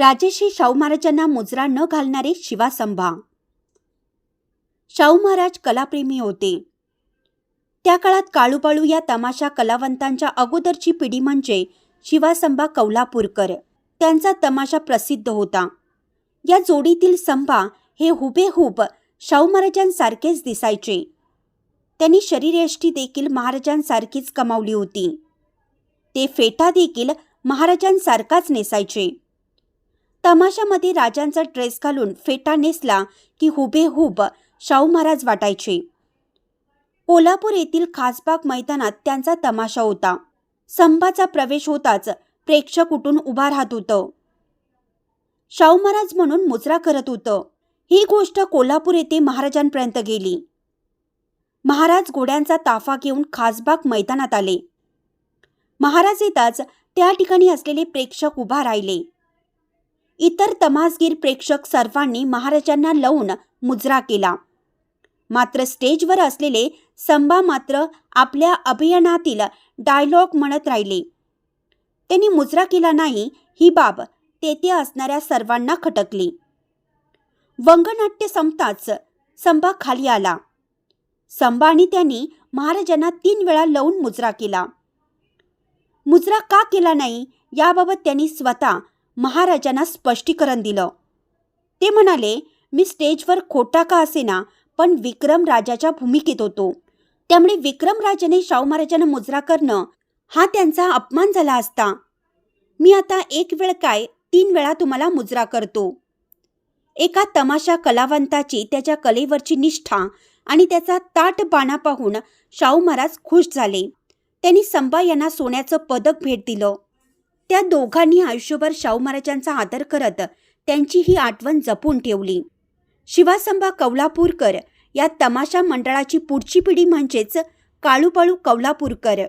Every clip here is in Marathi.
राजेशी शाहू महाराजांना मुजरा न घालणारे शिवासंभा. शाहू महाराज कलाप्रेमी होते. त्या काळात काळूबाळू या तमाशा कलावंतांच्या अगोदरची पिढी म्हणजे शिवासंभा कौलापूरकर. त्यांचा तमाशा प्रसिद्ध होता. या जोडीतील संभा हे हुबेहूब शाहू महाराजांसारखेच दिसायचे. त्यांनी शरीरयष्टी देखील महाराजांसारखीच कमावली होती. ते फेटा देखील महाराजांसारखाच नेसायचे. तमाशामध्ये राजांचा ड्रेस घालून फेटा नेसला की हुबेहूब शाहू महाराज वाटायचे. कोल्हापूर येथील खासबाग मैदानात त्यांचा तमाशा होता. संभाचा प्रवेश होताच प्रेक्षक उठून उभा राहत होतं. शाहू महाराज म्हणून मुजरा करत होतं. ही गोष्ट कोल्हापूर येथे महाराजांपर्यंत गेली. महाराज घोड्यांचा ताफा घेऊन खासबाग मैदानात आले. महाराज येताच त्या ठिकाणी असलेले प्रेक्षक उभा राहिले. इतर तमासगीर प्रेक्षक सर्वांनी महाराजांना लावून मुजरा केला. मात्र स्टेजवर असलेले संभा मात्र आपल्या अभियानातील डायलॉग म्हणत राहिले. त्यांनी मुजरा केला नाही ही बाब तेथे असणाऱ्या सर्वांना खटकली. वंगनाट्य संपताच संभा खाली आला. संभा आणि त्यांनी महाराजांना तीन वेळा लावून मुजरा केला. मुजरा का केला नाही याबाबत त्यांनी स्वतः महाराजांना स्पष्टीकरण दिलं. ते म्हणाले मी स्टेजवर खोटा का असेना पण विक्रम राजाच्या भूमिकेत होतो. त्यामुळे विक्रम राजाने शाहू महाराजांना मुजरा करणं हा त्यांचा अपमान झाला असता. मी आता एक वेळ काय तीन वेळा तुम्हाला मुजरा करतो. एका तमाशा कलावंताची त्याच्या कलेवरची निष्ठा आणि त्याचा ताटबाणा पाहून शाहू महाराज खुश झाले. त्यांनी संभा यांना सोन्याचं पदक भेट दिलं. त्या दोघांनी आयुष्यभर शाहू महाराजांचा आदर करत त्यांची ही आठवण जपून ठेवली. शिवासंभा कौलापूरकर या तमाशा मंडळाची पुढची पिढी म्हणजेच काळूपाळू कौलापूरकर.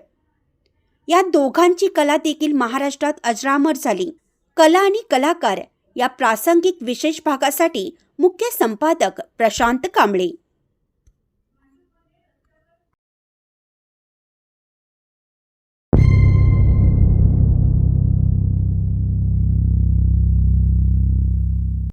या दोघांची कला देखील महाराष्ट्रात अजरामर झाली. कला आणि कलाकार या प्रासंगिक विशेष भागासाठी मुख्य संपादक प्रशांत कांबळे.